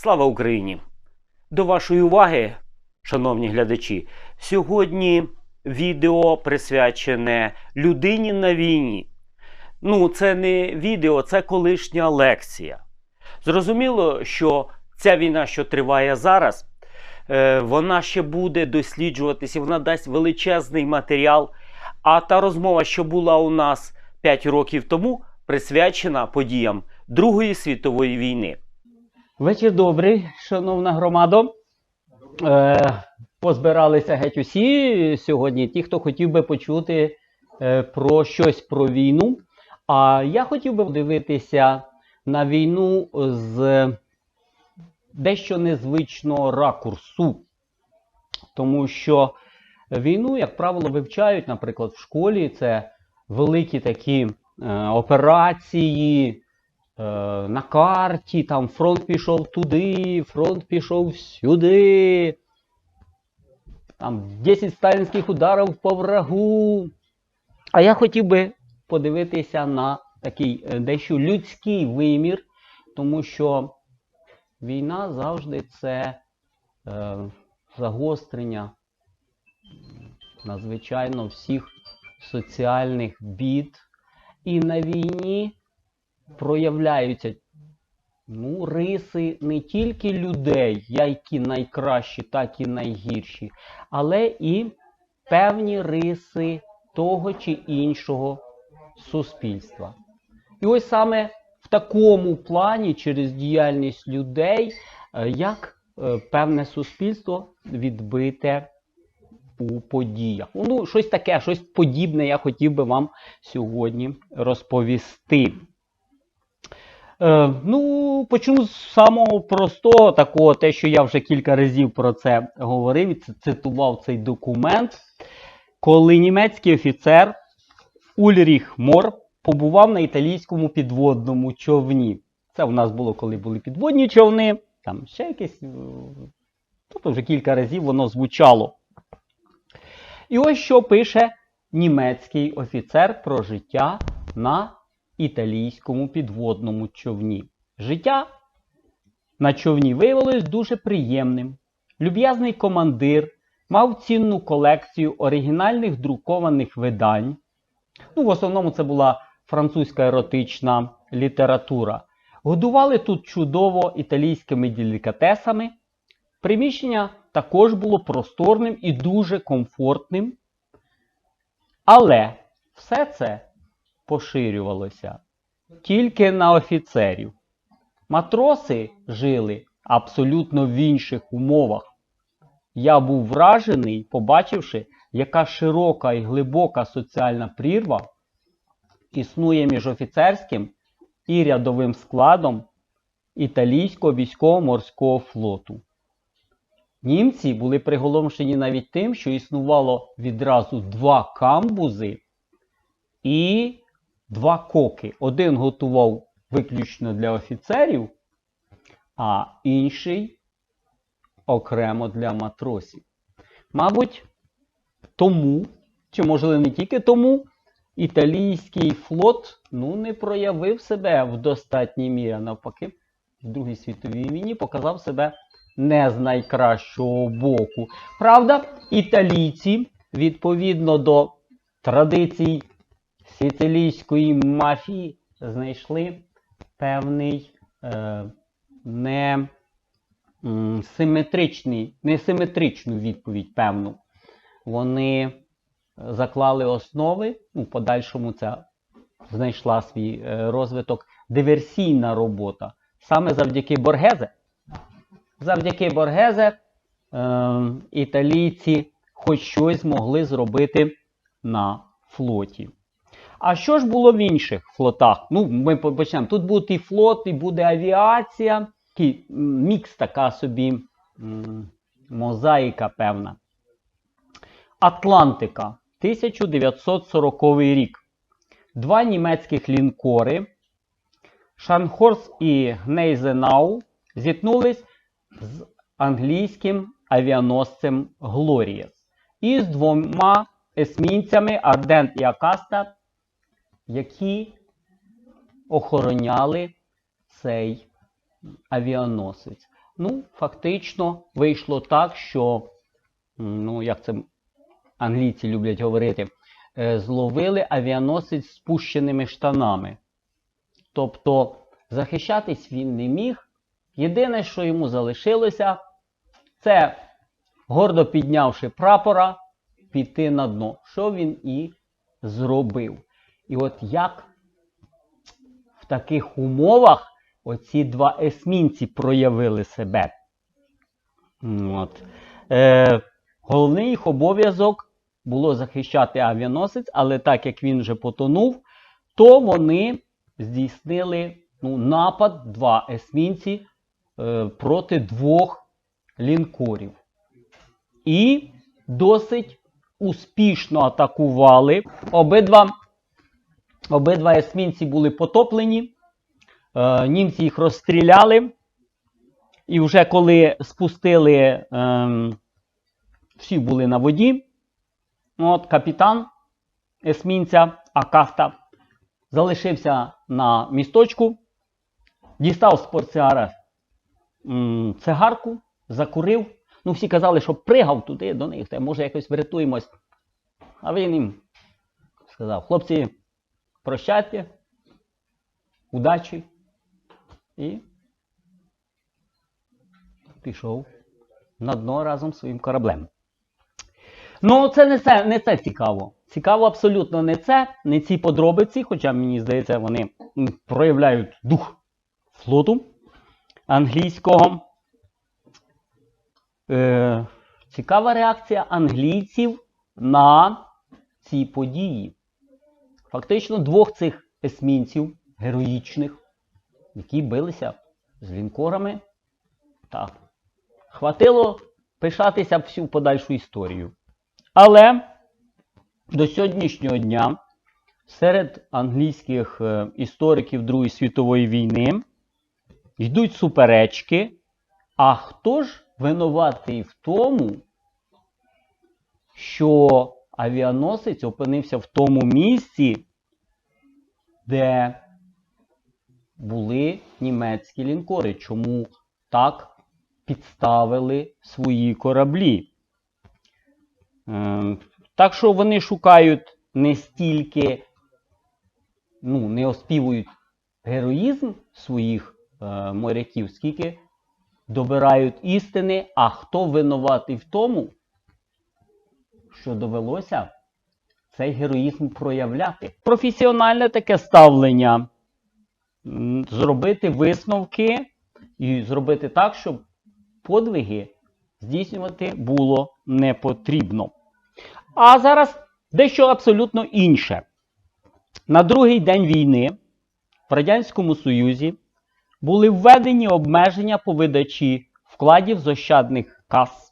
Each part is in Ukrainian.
Слава Україні! До вашої уваги, шановні глядачі, сьогодні відео присвячене людині на війні. Ну, це не відео, це колишня лекція. Зрозуміло, що ця війна, що триває зараз, е, вона ще буде досліджуватися, вона дасть величезний матеріал. А та розмова, що була у нас 5 років тому, присвячена подіям Другої світової війни. Вечір добрий, шановна громадо. Е, позбиралися геть усі сьогодні. Ті, хто хотів би почути е, про щось про війну. А я хотів би подивитися на війну з дещо незвичного ракурсу. Тому що війну, як правило, вивчають, наприклад, в школі. Це великі такі е, операції на карті, там фронт пішов туди, фронт пішов сюди. Там 10 сталінських ударів по врагу. А я хотів би подивитися на такий е, дещо людський вимір, тому що війна завжди це е, загострення надзвичайно всіх соціальних бід. І на війні проявляються ну, риси не тільки людей, які найкращі, так і найгірші, але і певні риси того чи іншого суспільства. І ось саме в такому плані, через діяльність людей, е, як е, певне суспільство відбите у подіях. Ну, щось таке, щось подібне я хотів би вам сьогодні розповісти. Е, ну, почну з самого простого, такого, те, що я вже кілька разів про це говорив, і цитував цей документ, коли німецький офіцер Ульріх Мор побував на італійському підводному човні. Це у нас було, коли були підводні човни, там ще якесь. е, Тобто вже кілька разів воно звучало. І ось що пише німецький офіцер про життя на італійському підводному човні. Життя на човні виявилось дуже приємним. Люб'язний командир мав цінну колекцію оригінальних друкованих видань. Ну, в основному це була французька еротична література. Годували тут чудово італійськими делікатесами. Приміщення також було просторним і дуже комфортним. Але все це поширювалося тільки на офіцерів. Матроси жили абсолютно в інших умовах. Я був вражений, побачивши, яка широка і глибока соціальна прірва існує між офіцерським і рядовим складом італійського військово-морського флоту. Німці були приголомшені навіть тим, що існувало відразу два камбузи і два коки. Один готував виключно для офіцерів, а інший окремо для матросів. Мабуть, тому, чи можливо не тільки тому, італійський флот ну, не проявив себе в достатній мірі, а навпаки, в Другій світовій війні показав себе не з найкращого боку. Правда, італійці, відповідно до традицій сицилійської мафії, знайшли певний е, не м, симетричний, несиметричну відповідь, певну. Вони заклали основи, ну, в подальшому це знайшла свій е, розвиток, диверсійна робота. Саме завдяки Боргезе. Завдяки Боргезе е, італійці хоч щось змогли зробити на флоті. А що ж було в інших флотах? Ну, ми почнемо. Тут буде і флот, і буде авіація, мікс така собі мозаїка певна. Атлантика, 1940 рік. Два німецьких лінкори Шанхорс і Гнейзенау зіткнулись з англійським авіаносцем Глорієс і з двома есмінцями Ардент і Акаста, які охороняли цей авіаносець. ну, фактично вийшло так, що, ну, як це англійці люблять говорити, е, зловили авіаносець спущеними штанами. Тобто захищатись він не міг. Єдине, що йому залишилося, це гордо піднявши прапора, піти на дно. Що він і зробив. І от як в таких умовах оці два есмінці проявили себе. От. Е, головний їх обов'язок було захищати авіаносець, але так як він вже потонув, то вони здійснили ну, напад, два есмінці е, проти двох лінкорів. І досить успішно атакували. Обидва, обидва есмінці були потоплені. Е, німці їх розстріляли. І вже коли спустили, ем, всі були на воді. От капітан есмінця Акафта залишився на місточку, дістав з портсіара м, цигарку, закурив. Ну, всі казали, що пригав туди до них, може якось врятуємось. А він їм сказав: хлопці, прощайте, удачі. І пішов на дно разом з своїм кораблем. Ну, це не це, не це цікаво. Цікаво абсолютно не це, не ці подробиці, хоча мені здається, вони проявляють дух флоту англійського. Е, цікава реакція англійців на ці події. Фактично, двох цих есмінців героїчних, які билися з лінкорами, так, хватило пишатися всю подальшу історію. Але до сьогоднішнього дня серед англійських е, істориків Другої світової війни йдуть суперечки. А хто ж винуватий в тому, що авіаносець опинився в тому місці, де були німецькі лінкори? Чому так підставили свої кораблі? Ем, Так що вони шукають не стільки, ну, не оспівують героїзм своїх е, моряків, скільки добирають істини, а хто винуватий в тому, що довелося цей героїзм проявляти. Професіональне таке ставлення. Зробити висновки і зробити так, щоб подвиги здійснювати було не потрібно. А зараз дещо абсолютно інше. На другий день війни в Радянському Союзі були введені обмеження по видачі вкладів з ощадних кас.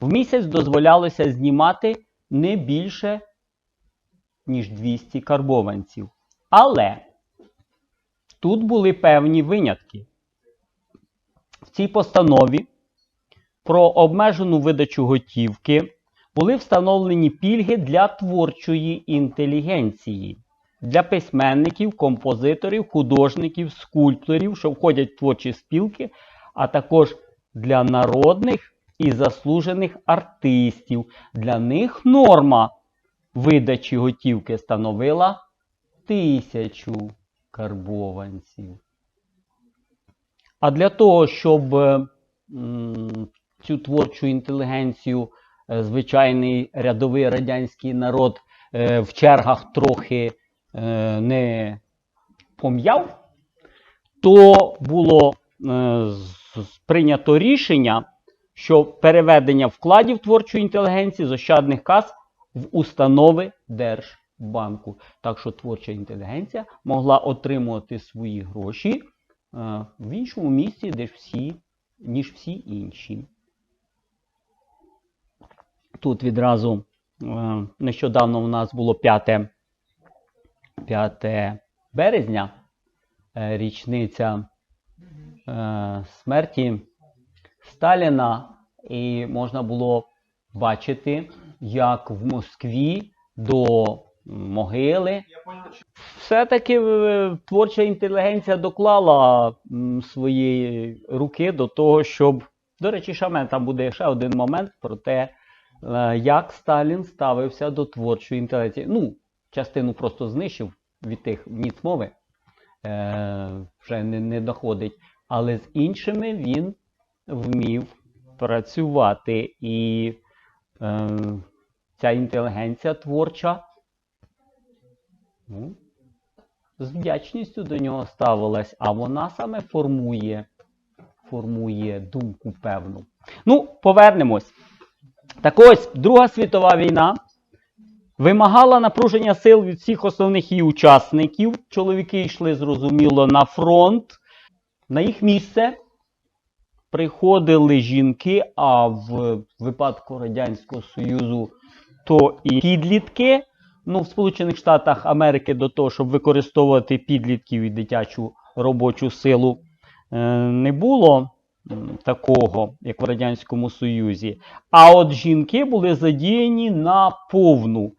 В місяць дозволялося знімати не більше, ніж 200 карбованців. Але тут були певні винятки. В цій постанові про обмежену видачу готівки були встановлені пільги для творчої інтелігенції, для письменників, композиторів, художників, скульпторів, що входять в творчі спілки, а також для народних і заслужених артистів. Для них норма видачі готівки становила тисячу карбованців. А для того, щоб е, цю творчу інтелігенцію е, звичайний рядовий радянський народ е, в чергах трохи не пом'яв, то було прийнято рішення, що переведення вкладів творчої інтелігенції з ощадних кас в установи Держбанку. Так що творча інтелігенція могла отримувати свої гроші е, в іншому місці, де всі, ніж всі інші. Тут відразу е, нещодавно у нас було 5, 5 березня, е, річниця смерті Сталіна, і можна було бачити, як в Москві до могили. Все-таки е, творча інтелігенція доклала свої руки до того, щоб. До речі, мене там буде ще один момент про те, е, як Сталін ставився до творчої інтелігенції. Ну, частину просто знищив від тих ніц мови, е, вже не, не доходить. Але з іншими він вмів працювати. І е, ця інтелігенція творча ну, з вдячністю до нього ставилась, а вона саме формує, формує думку певну. Ну, повернемось. Так ось, Друга світова війна вимагала напруження сил від всіх основних її учасників. Чоловіки йшли, зрозуміло, на фронт. На їх місце приходили жінки, а в випадку Радянського Союзу то і підлітки. Ну, в Сполучених Штатах Америки до того, щоб використовувати підлітків і дитячу робочу силу, е, не було такого, як в Радянському Союзі. А от жінки були задіяні на повну.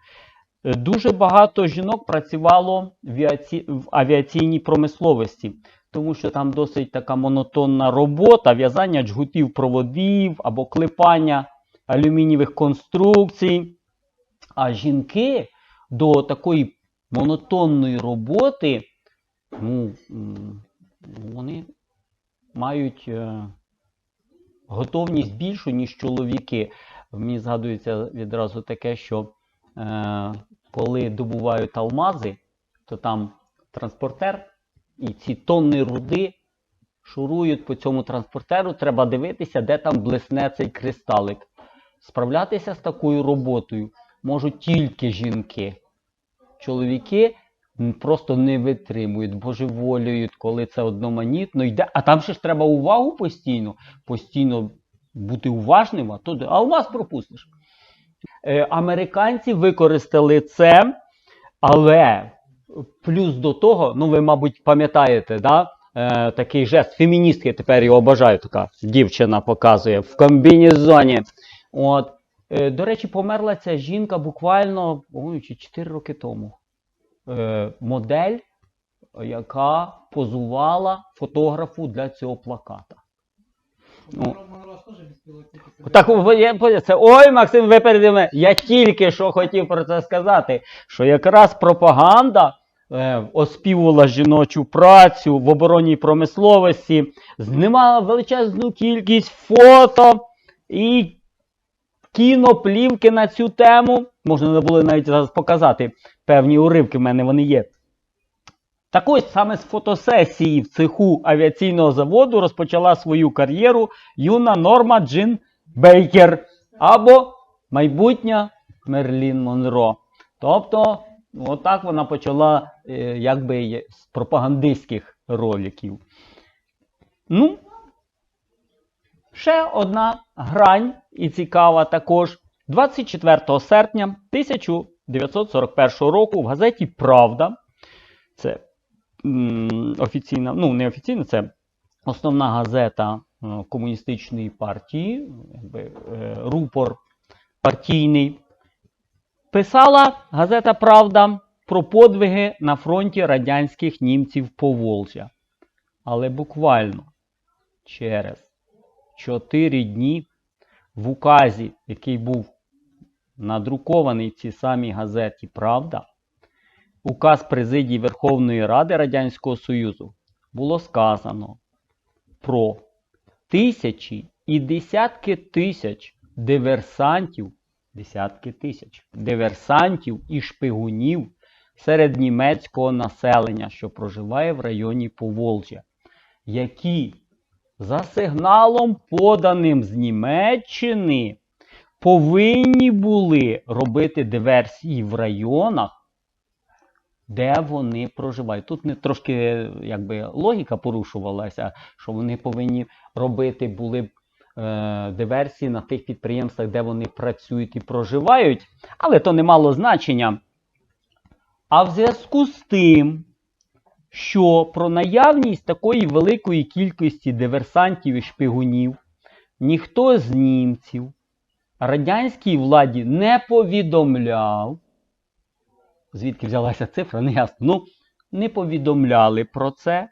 Дуже багато жінок працювало в авіаційній промисловості, тому що там досить така монотонна робота, в'язання джгутів проводів або клепання алюмінієвих конструкцій. А жінки до такої монотонної роботи, ну, вони мають е, готовність більшу, ніж чоловіки. Мені згадується відразу таке, що е, коли добувають алмази, то там транспортер і ці тонни руди шурують по цьому транспортеру. Треба дивитися, де там блисне цей кристалик. Справлятися з такою роботою можуть тільки жінки. Чоловіки просто не витримують, божеволюють, коли це одноманітно йде. А там ще ж треба увагу постійно, постійно бути уважним, а то вас пропустиш. Е, американці використали це, але плюс до того, ну ви, мабуть, пам'ятаєте, да? е, такий жест феміністки, тепер його бажаю, така дівчина показує в комбінезоні. От. Е, До речі, померла ця жінка буквально чи 4 роки тому. Е, Модель, яка позувала фотографу для цього плаката. Ну, так, я це ой, Максим, ви переді мене. Я тільки що хотів про це сказати, що якраз пропаганда оспівувала жіночу працю в оборонній промисловості, знімала величезну кількість фото і кіноплівки на цю тему. Можна не було навіть зараз показати певні уривки, в мене вони є. Так ось саме з фотосесії в цеху авіаційного заводу розпочала свою кар'єру юна Норма Джин Бейкер або майбутня Мерлін Монро. Тобто, отак вона почала е, якби з пропагандистських роликів. Ну, ще одна грань і цікава також. 24 серпня 1941 року в газеті Правда. Це офіційна, ну не офіційна, це основна газета е, комуністичної партії, якби, е, рупор партійний. Писала газета Правда про подвиги на фронті радянських німців Поволжя. Але буквально через 4 дні в указі, який був надрукований в цій самій газеті Правда, указ президії Верховної Ради Радянського Союзу було сказано про тисячі і десятки тисяч диверсантів, десятки тисяч диверсантів і шпигунів серед німецького населення, що проживає в районі Поволжя, які за сигналом, поданим з Німеччини, повинні були робити диверсії в районах, де вони проживають. Тут не трошки якби логіка порушувалася, що вони повинні робити були б диверсії на тих підприємствах, де вони працюють і проживають, але то не мало значення. А в зв'язку з тим, що про наявність такої великої кількості диверсантів і шпигунів ніхто з німців радянській владі не повідомляв, звідки взялася цифра, не ясно. Ну, не повідомляли про це.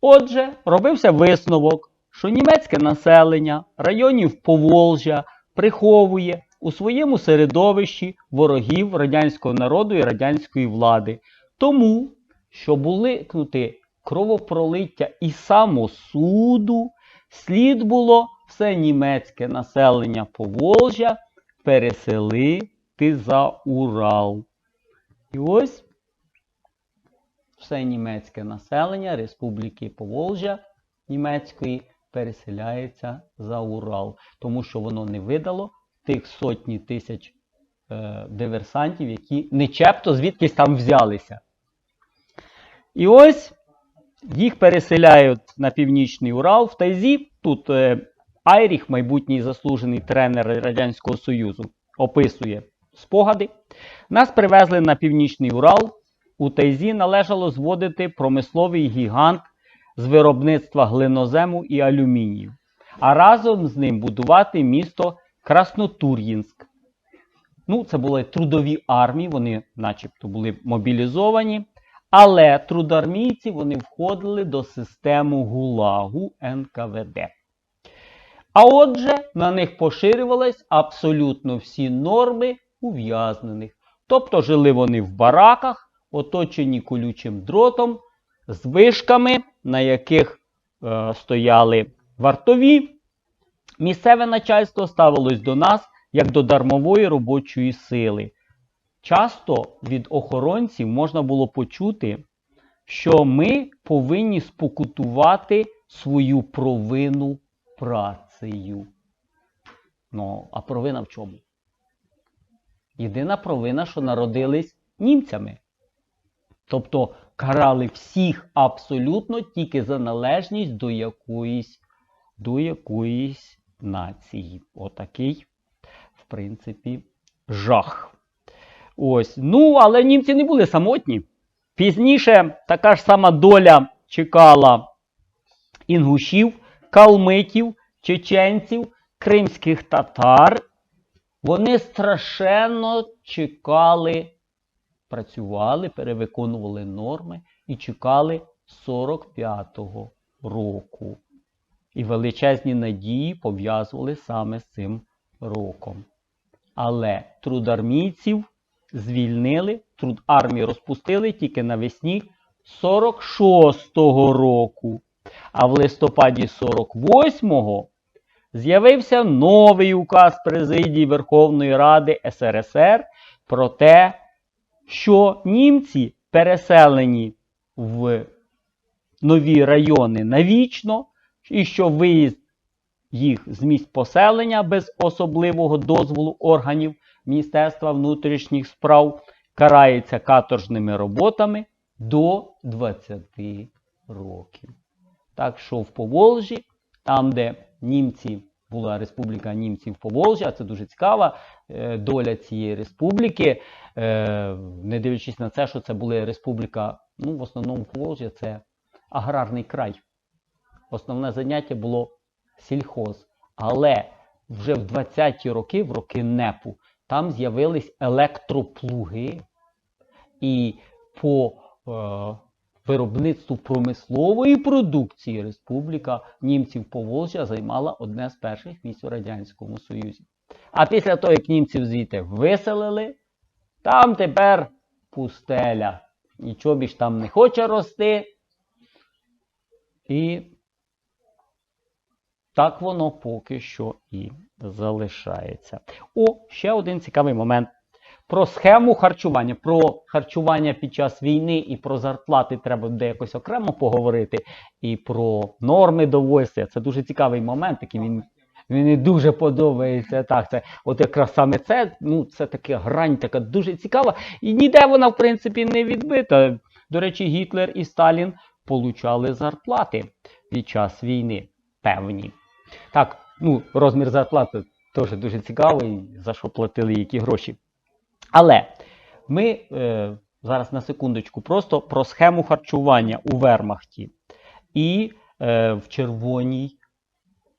Отже, робився висновок, що німецьке населення районів Поволжя приховує у своєму середовищі ворогів радянського народу і радянської влади. Тому, щоб уникнути кровопролиття і самосуду, слід було все німецьке населення Поволжя переселити за Урал. І ось все німецьке населення Республіки Поволжя німецької переселяється за Урал, тому що воно не видало тих сотні тисяч е, диверсантів, які нечепто звідкись там взялися. І ось їх переселяють на північний Урал в Тайзі. Тут е, Айріх, майбутній заслужений тренер Радянського Союзу, описує спогади. Нас привезли на північний Урал. У Тайзі належало зводити промисловий гігант з виробництва глинозему і алюмінію, а разом з ним будувати місто Краснотур'їнськ. Ну, це були трудові армії, вони начебто були мобілізовані, але трудармійці вони входили до системи ГУЛАГу НКВД. А отже, на них поширювались абсолютно всі норми ув'язнених. Тобто жили вони в бараках, оточені колючим дротом, з вишками, на яких е, стояли вартові. Місцеве начальство ставилось до нас як до дармової робочої сили. Часто від охоронців можна було почути, що ми повинні спокутувати свою провину працею. Ну, а провина в чому? Єдина провина, що народились німцями. Тобто карали всіх абсолютно тільки за належність до якоїсь, до якоїсь нації. Отакий, в принципі, жах. Ось. Ну, але німці не були самотні. Пізніше така ж сама доля чекала інгушів, калмитів, чеченців, кримських татар. Вони страшенно чекали, працювали, перевиконували норми і чекали 45-го року. І величезні надії пов'язували саме з цим роком. Але трудармійців звільнили, труд армії розпустили тільки навесні 46-го року. А в листопаді 48-го з'явився новий указ президії Верховної Ради СРСР про те, що німці переселені в нові райони навічно, і що виїзд їх з місць поселення без особливого дозволу органів Міністерства внутрішніх справ карається каторжними роботами до 20 років. Так що в Поволжі, там, де німці була Республіка Німців Поволжя, це дуже цікава е, доля цієї республіки. Е, не дивлячись на це, що це була республіка, ну, в основному Поволжя це аграрний край. Основне заняття було сільхоз. Але вже в 20-ті роки, в роки НЕПу, там з'явились електроплуги. І по е, виробництву промислової продукції Республіка Німців Поволжя займала одне з перших місць у Радянському Союзі. А після того, як німців звідти виселили, там тепер пустеля. Нічого більш там не хоче рости. І так воно поки що і залишається. О, ще один цікавий момент. Про схему харчування. Про харчування під час війни і про зарплати треба буде якось окремо поговорити. І про норми довольствия. Це дуже цікавий момент, який він. Мені дуже подобається. Так, це от якраз саме це, ну, це така грань, така дуже цікава. І ніде вона, в принципі, не відбита. До речі, Гітлер і Сталін получали зарплати під час війни. Певні. Так, ну, розмір зарплати теж дуже цікавий, за що платили які гроші. Але ми е, зараз на секундочку просто про схему харчування у Вермахті і е, в Червоній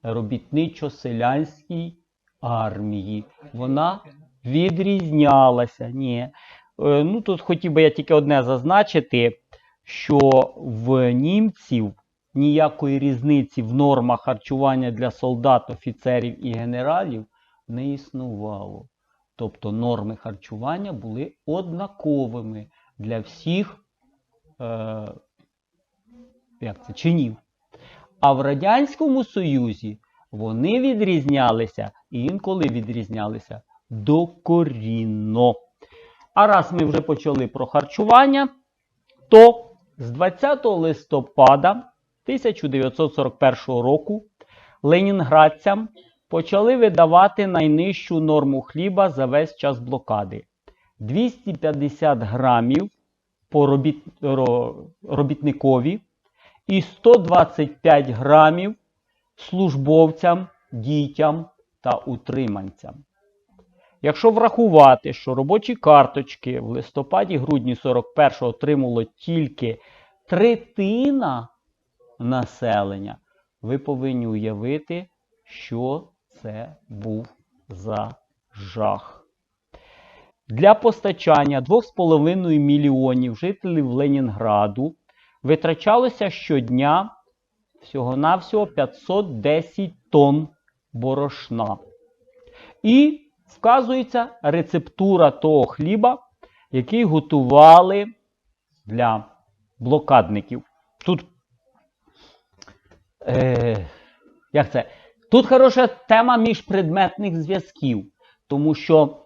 робітничо-селянській армії. Вона відрізнялася. Ні. Е, Ну, тут хотів би я тільки одне зазначити, що в німців ніякої різниці в нормах харчування для солдат, офіцерів і генералів не існувало. Тобто норми харчування були однаковими для всіх е, як це, чинів. А в Радянському Союзі вони відрізнялися і інколи відрізнялися докорінно. А раз ми вже почали про харчування, то з 20 листопада 1941 року ленінградцям почали видавати найнижчу норму хліба за весь час блокади 250 грамів по робіт, робітникові і 125 грамів службовцям, дітям та утриманцям. Якщо врахувати, що робочі карточки в листопаді-грудні 41-го отримало тільки третина населення, ви повинні уявити, що це був за жах. Для постачання 2,5 мільйонів жителів Ленінграду витрачалося щодня всього-навсього 510 тонн борошна. І вказується рецептура того хліба, який готували для блокадників. Тут, е, як це? Тут хороша тема міжпредметних зв'язків, тому що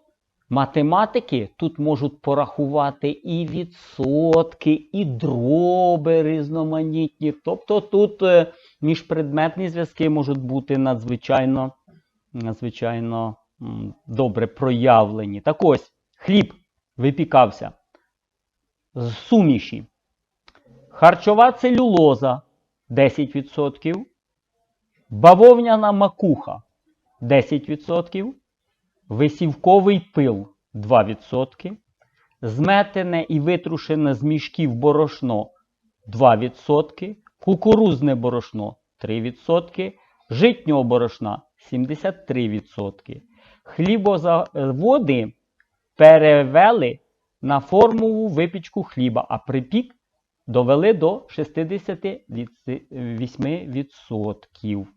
математики тут можуть порахувати і відсотки, і дроби різноманітні. Тобто тут е, міжпредметні зв'язки можуть бути надзвичайно, надзвичайно добре проявлені. Так ось, хліб випікався з суміші. Харчова целюлоза 10%, бавовняна макуха 10%, висівковий пил 2%, зметене і витрушене з мішків борошно 2%, кукурузне борошно 3%, житнього борошна 73%. Хлібозаводи перевели на формову випічку хліба, а припік довели до 68%.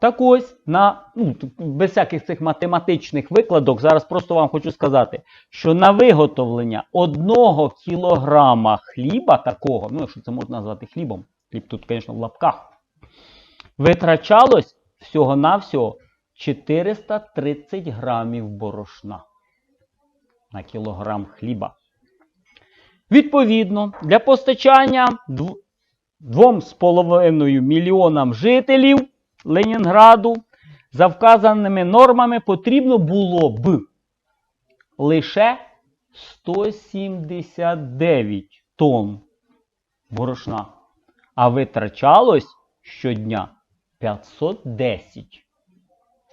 Так ось, на, ну, без всяких цих математичних викладок, зараз просто вам хочу сказати, що на виготовлення одного кілограма хліба такого, ну, якщо це можна назвати хлібом, хліб тут, звісно, в лапках, витрачалось всього-навсього 430 грамів борошна на кілограм хліба. Відповідно, для постачання 2,5 мільйонам жителів Ленінграду за вказаними нормами потрібно було б лише 179 тонн борошна, а витрачалось щодня 510.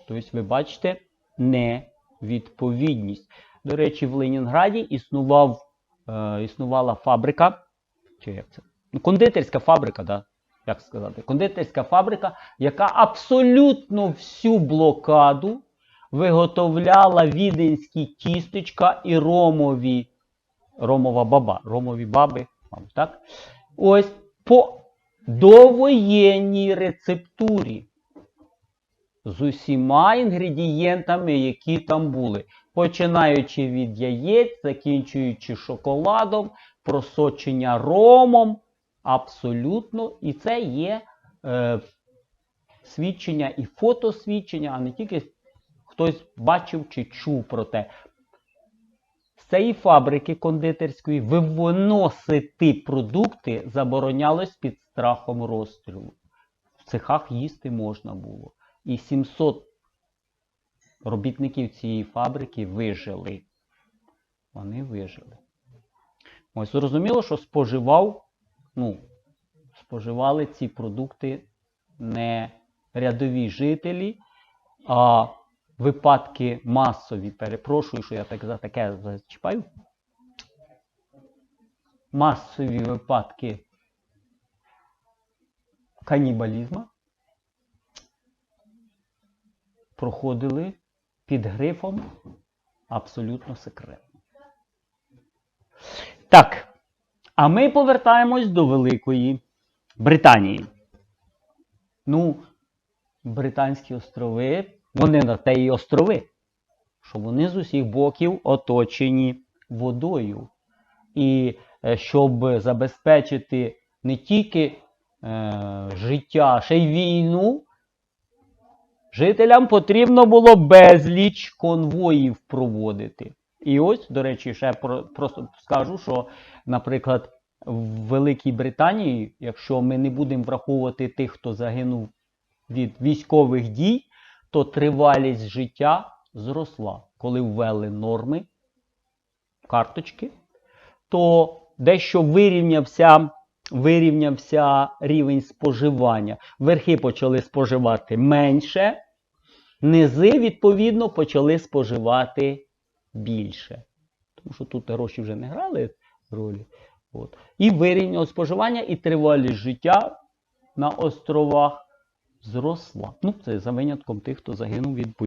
Тобто, ви бачите невідповідність. До речі, в Ленінграді існував, е, існувала фабрика, чи як це? Ну, кондитерська фабрика, да? Як сказати, кондитерська фабрика, яка абсолютно всю блокаду виготовляла віденські тістечка і ромові, ромова баба, ромові баби, так? Ось по довоєнній рецептурі з усіма інгредієнтами, які там були. Починаючи від яєць, закінчуючи шоколадом, просочення ромом. Абсолютно. І це є е, свідчення і фотосвідчення, а не тільки хтось бачив чи чув про те. З цієї фабрики кондитерської виносити продукти заборонялось під страхом розстрілу. В цехах їсти можна було. І 700 робітників цієї фабрики вижили. Вони вижили. Ось зрозуміло, що споживав, ну, споживали ці продукти не рядові жителі, а випадки масові. Перепрошую, що я так за таке зачіпаю. Масові випадки канібалізму проходили під грифом абсолютно секретно. Так. А ми повертаємось до Великої Британії. Ну, Британські острови, вони на те і острови, що вони з усіх боків оточені водою. І е, щоб забезпечити не тільки е, життя, ще й війну, жителям потрібно було безліч конвоїв проводити. І ось, до речі, ще про, просто скажу, що, наприклад, в Великій Британії, якщо ми не будемо враховувати тих, хто загинув від військових дій, то тривалість життя зросла. Коли ввели норми, карточки, то дещо вирівнявся, вирівнявся рівень споживання. Верхи почали споживати менше, низи, відповідно, почали споживати більше. Тому що тут гроші вже не грали ролі. От. І вирівняло споживання, і тривалість життя на островах зросла. Ну, це за винятком тих, хто загинув від